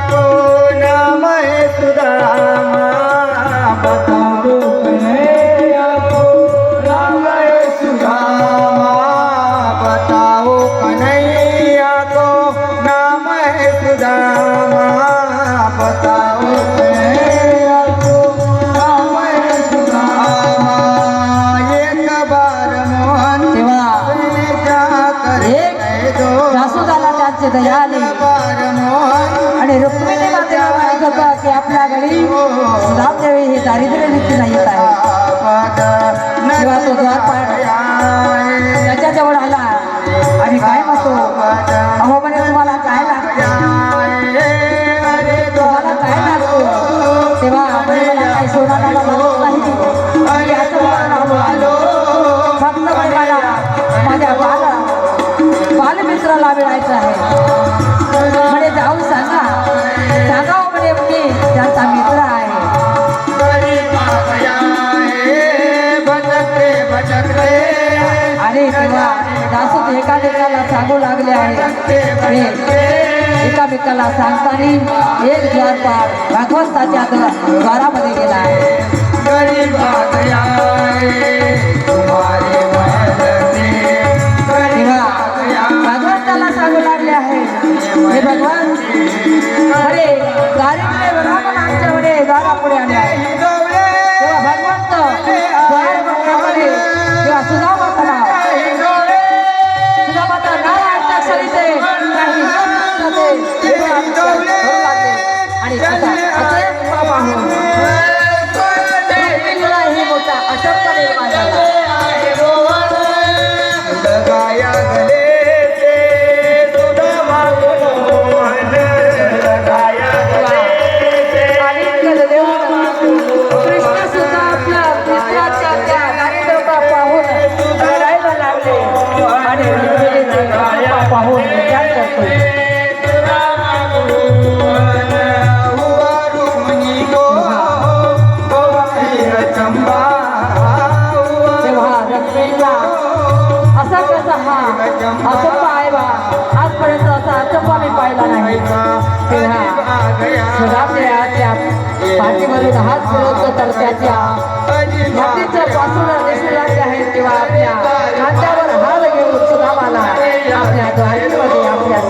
को नाम है सुदामा बताओ जासुदाला दयाली. आणि रुक्मिणी मातेला माहीत होतं की आपल्या घरी सुधामदेवी हे दारिद्र्य रीतीला येत आहे. तेव्हा तो द्वारपाळ त्याच्या आला आणि काय म्हणतो? अहो म्हणे तुम्हाला काय लागतं? तुम्हाला काय लागतो? तेव्हा आपण मला काही सोडायला लागत नाही असं फक्त मला माझ्या बाल मिळायचं आहे. म्हणे जाऊ सांगा. सांगावं हो म्हणे मी त्यांचा मित्र आहे. आणि तेव्हा दासू एकामेकाला सांगू लागले आहे. आणि एकामेकाला सांगताना एक द्वारपाल भगवंताच्या द्वारामध्ये गेला आहे. हे भगवान. अरे दारिद्र्य पुढे आमच्या म्हणे द्वारापुढे अचंबा आहे बा. आजपर्यंत असा अचंबा मी पाहिला नाही. तेव्हा सुधामने पाठीवरून हात फिरवतो तर त्याच्या छातीचं पासून दिसू लागले आहे तेव्हा आपल्या खात्यावर हात घेऊन सुदामाला आपल्या द्वारीमध्ये आपल्या